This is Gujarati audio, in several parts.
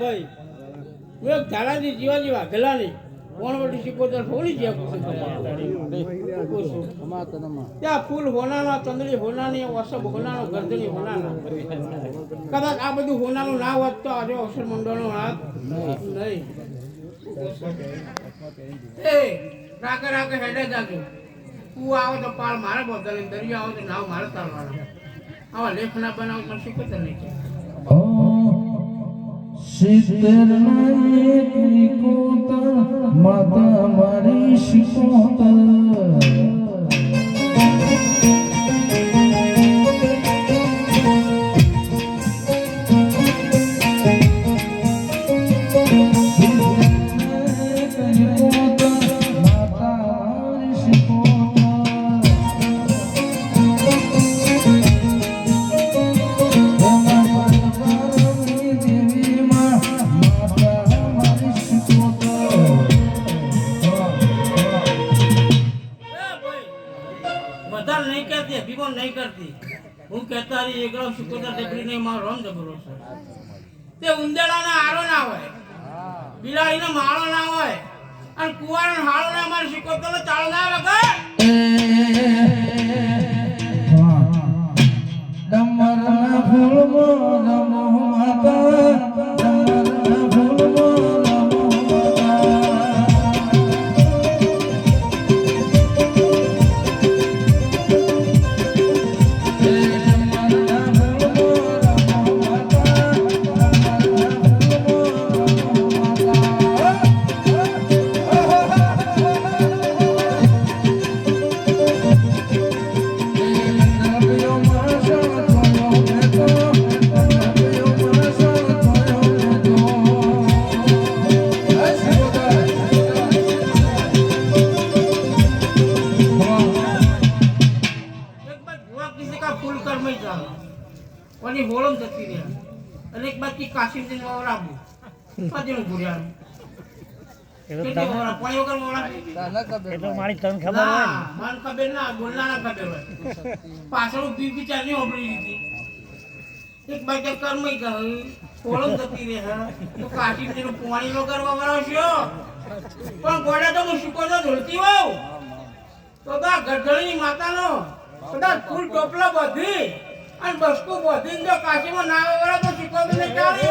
ભાઈ. હું ધારાજી જીવાજી વાઘેલાની કોણ વટી શીખોતર ફોડી છે ત્યાં ફૂલ હોનાના ચંદડી હોનાની વસબ હોનાનો ગરદની હોનાના. કદાચ આ બધું હોનાનું ના હોત તો આજે અવસર મંડળનો હાથ નહીં. રાકે રાકે હેડે તું આવે તો પાળ મારે બદલે દરિયો આવે તો નાવ મારે તારવાના આવા લેખના બનાવ તો સિકોતર નહીં. સિત્તેર માતા મારી શિકોતર વધારે નહીં કરતી, અભિમાન નહીં કરતી. હું કહેતા રહી એકલો શુક્રતા ટેકડી નહીં મારો રોમ જબરો છે. તે ઉંદેડાના આરો ના હોય. બિલાડીનો માળો ના હોય. અને કુવારો હાળો ના મારે શીખવતો ચાલો ના વગર ડમરના ફૂલમાં ના, મન ખબર ના બોલનારા ખબર હોય. પાછળ એક બાજુ કર્મય ગયું કોલમ જતી રહે હે. તો કાશી તેનું પાણી વગર વવરાવશો પણ ગોડા તો હું શીખો તો હોઉં તો માતાનો કદાચ ફૂલ ટોપલો બધી. અને બસકો બધી જો કાશીમાં ના વવરાવ તો શીખો તો નહીં ચાલે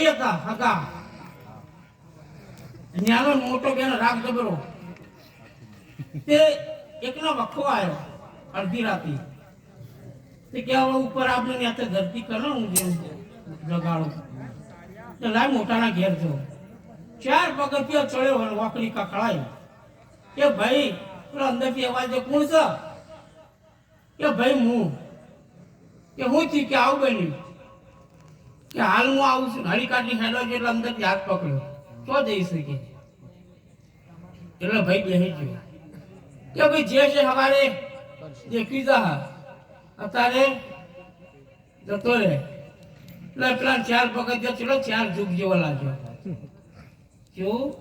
ભાઈ હતા હકા ન્યાનો મોટો બેનો રાગ જબરો તે એકનો વખો આવ્યો અડધી રાતે. તે કે ઉપર આપણે ત્યાં ધરતી કરો હું જેમ જગાડું. તો લાય મોટાના ઘેર જો ચાર પગથિયા ચડ્યો અને વાકડી કકળાઈ. કે ભાઈ, પેલો અંદરથી અવાજ, કોણ છે? કે ભાઈ, હું. કે, હું થી કે આવું બન્યું? કે હાલ હું આવું છું. હળી કાઢી હેડો છે એટલે અંદર હાથ પકડ્યો. તો જઈ શકે. એટલે ભાઈ બેસી ગયો. કે ભાઈ જે છે સવારે દેખી જા. અત્યારે જતો રહે. એટલે પેલા ચાર પગથિયા ચલો ચાર જુગ જેવો લાગ્યો. કેવું?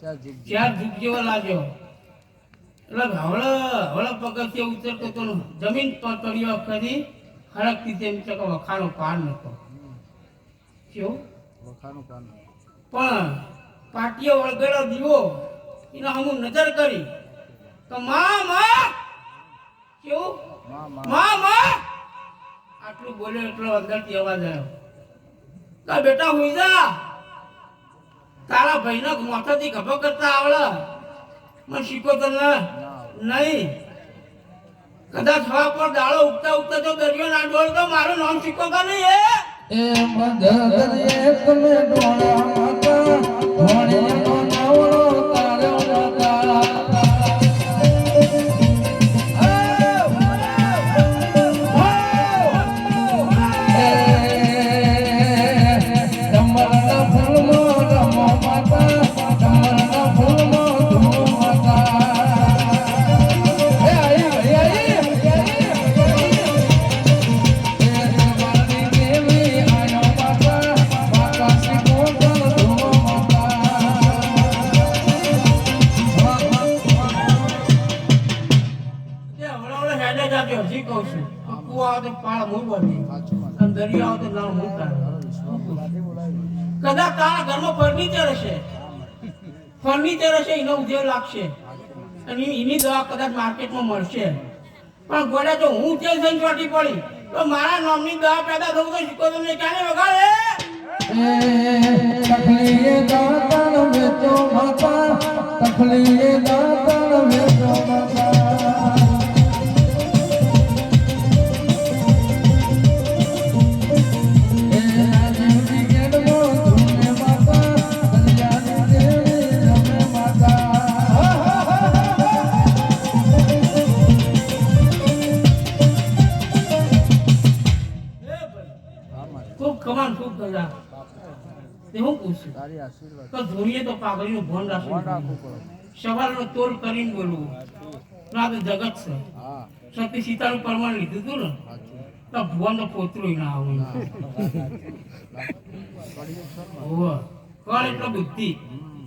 ચાર જુગ જેવો. લાગ્યો. એટલે હવળે હવળે પગથિયે ઉતરતો તો જમીન પર તળિયો કરી હરકતી તેમ ચકો વખાણો પાર નતો. પણ પાટીઓ વળગેલો દીવો એનો હમું નજર કરી. તો માં માં! કેવું? માં માં. આટલું બોલ્યો એટલો અંદરથી અવાજ આવ્યો. તો બેટા હુઈ જા. તારા ભાઈને મોથાથી ગભો કરતા આવડે. મને શીખો તો નહીં. કદાચ હવા પર દાળો ઉગતા ઉગતા જો દરિયો ના ડોળ તો મારું નામ શીખો કે નહીં એ એ મદદ એક મે કદાચ તારા ઘરમાં ફર્નિચર હશે ફર્નિચર હશે એનો ઉદ્યોગ લાગશે અને એની દવા કદાચ માર્કેટમાં મળશે પણ ગોડા જો હું તેલ થઈને ચોટી પડી તો મારા નામની દવા પેદા થવું તો શીખો તમને ક્યારે વગાડે તકલીએ દાતણ તકલીએ દાતણ કમાન શું કરતા તે હું પૂછું? તો ધોરીએ તો પાઘડીનું ભણ રાખવું સવારનો તોલ કરીને બોલવું. ના તો જગત છે. સતી સીતાનું પરમાણ લીધું હતું ને? તો ભુવનનો પોતરો ના આવું હોવે. કળ એટલે બુદ્ધિ?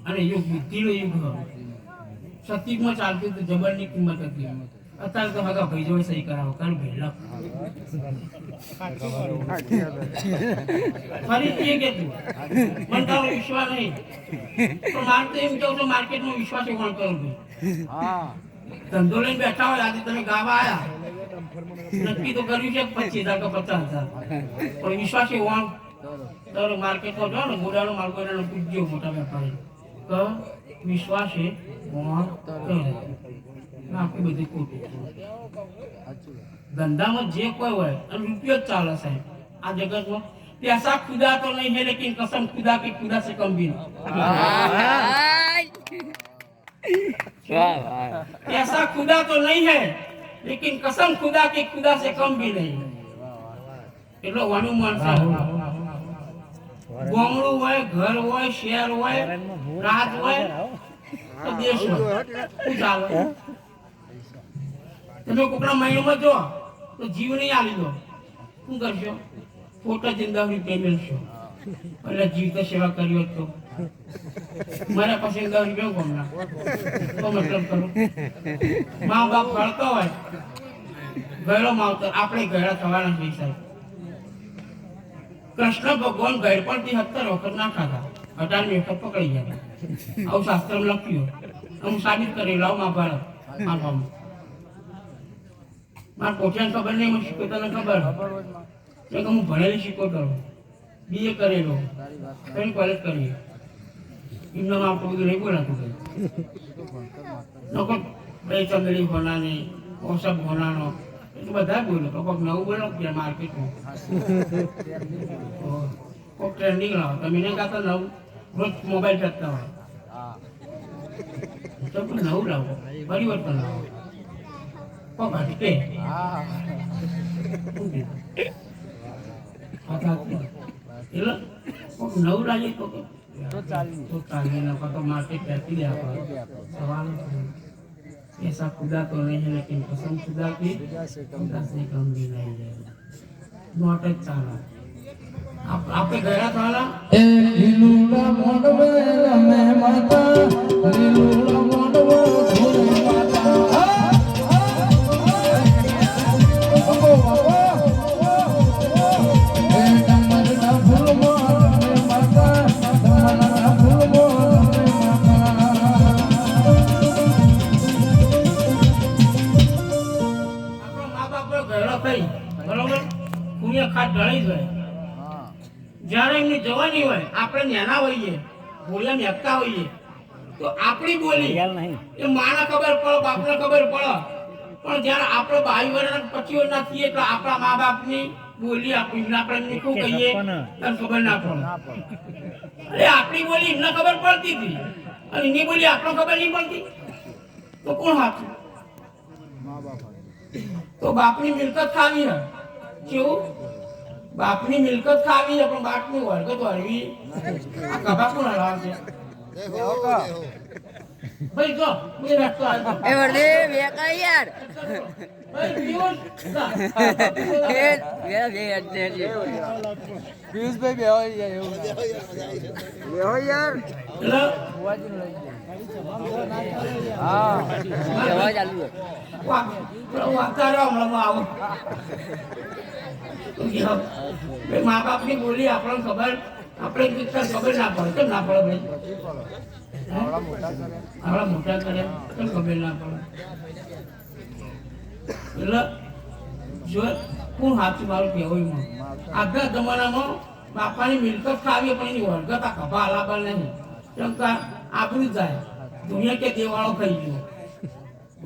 અને યુગ બુદ્ધિનો યુગ સતીમાં ચાલતું હતું જબરની કિંમત હતી અત્યારે તો હગા ભાઈ જોડે સહી કરાવો. કારણ ભેલા ફરી કે તું. મને તારો વિશ્વાસ નહીં. તો મારે તો એમ કેવું છે માર્કેટમાં વિશ્વાસ એ કરું કરવું? ધંધો લઈને બેઠા હોય, આજે તમે ગાવા આયા. નક્કી તો કર્યું છે, પચીસ હજાર કે પચાસ હજાર. પણ વિશ્વાસ એ તારો દર માર્કેટમાં જાઓ ને ગોડાનો માલ એને પૂજ્યો, મોટા વેપારી. તો વિશ્વાસ એ કરે? આખી બધી ખોટું ધંધામાં જે કોઈ હોય અને રૂપિયો જ ચાલે સાહેબ આ જગતમાં पैसा खुदा तो नहीं है लेकिन कसम खुदा की खुदा से कम भी नहीं पैसा खुदा तो नहीं है लेकिन कसम खुदा की खुदा से कम भी नहीं એટલો વાનું માણસ ગામડું હોય ઘર હોય શહેર હોય રાત હોય તો દેશ હોય શું ચાલે તમે કોકના મહિનામાં જો, તો જીવ નહીં આવી દો. શું કરશો? ખોટા જિંદાવરી છો એટલે જીવ તો સેવા કરી હોત મારા પાસે જિંદાવરી કેવું ગમના તો મતલબ કરું. મા બાપ ભણતો હોય ગયેલો માવતર આપણે ગયેલા થવાના નહીં સાહેબ. કૃષ્ણ ભગવાન ગયડપણથી સત્તર વખત ના ખાધા. અઢારમી વખત પકડી ગયા. આવું શાસ્ત્રમાં લખ્યું. હું સાબિત કરી લાવ મહાભારત આપવામાં મારા પોતાને ખબર નહીં મને શીખવતાને ખબર? કે હું ભણેલી શીખવતો બીએ કરેલો. કઈ કોલેજ કરી એમના આપણું બધું નહીં બોલાતું કઈ લોકો બે ચંદડી ભણાની ઓસબ ભણાનો. એટલું બધા બોલો તો કોઈક નવું બોલો કે માર્કેટમાં કોઈક ટ્રેન્ડિંગ લાવો. તમે નહીં કાતો નવું? રોજ મોબાઈલ ચાલતા હોય. તો નવું લાવો. પરિવર્તન લાવો. કોક હટકે એટલે કોક નવું લાગે તો કે તો ચાલે ન તો માર્કેટ ફેંકી દે આપણે સવાલ જ નહીં. ऐसा खुदा तो नहीं है लेकिन कसम खुदा की खुदा से कम भी नहीं है नोट જ ચાલે આપ આપણે ગયા થાલા એ લીલુડા મોડવે રમે માતા લીલુડા મોડવો ધૂને માતા નાના હોઈએ બોલ્યા મેકતા હોઈએ. તો આપણી બોલી એ માને ખબર પડે બાપને ખબર પડે. પણ જ્યારે આપણે બાવી વર્ષ પચીસ વર્ષ ના તો આપણા મા બાપની બોલી આપણી શું કહીએ તને ખબર ના પડે. અરે આપણી બોલી એમને ખબર પડતી હતી. અને એની બોલી આપણને ખબર નહીં પડતી. તો કોણ હાથું? તો બાપની મિલકત ખાવી હે કેવું? બાપની મિલકત ખાવી હે પણ બાપની વળગત વળવી આ કભા કોણ હલાવશે ભાઈ જો બે રસ્તો એ વર્દે બે યાર. ભાઈ પિયુષ જા. બે બે બે અડધે પિયુષભાઈ બે હોય એવું બે હોય યાર. હા. જવા ચાલુ વા- હમણાં આવો. ભાઈ મા બાપની બોલી આપણને ખબર, આપણે કીધું ખબર ના પડે, કેમ ના પડે ભાઈ? આપણા મોટા કર્યા કેમ ખબર ના પડે? એટલે જો કોણ હાથું મારું કહેવું આગલા જમાનામાં બાપાની મિલકત ખાવી પણ એની વર્ગત ખભા હલાબા નહીં. કેમ કે આબરું જાય, દુનિયા કે દેવાળો થઈ ગયો.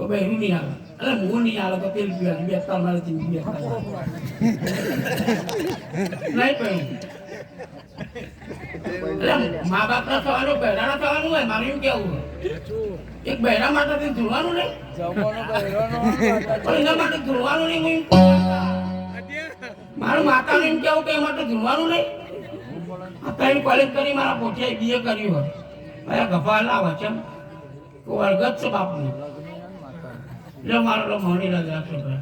બહેરું નહીં આવે એટલે હું નહીં આવે તો તેલ પીવા બે ત્રણ મારે બે નહીં પડ્યું મા મા બાપના થવાનું બહેરાના થવાનું હોય મારે એમ કેવું એક બહેરા માટે થી ધોવાનું નહીં પણ એના માટે ધોવાનું નહીં હું મારું માતાને એમ કેવું કે એ માટે ધોવાનું નહીં અત્યારે કોલેજ કરી મારા પોઠિયા બીએ કર્યું હોય મારા ગફા લાવે છે તો જ છે બાપનું એટલે મારો મણી લાગે આપશે ભાઈ.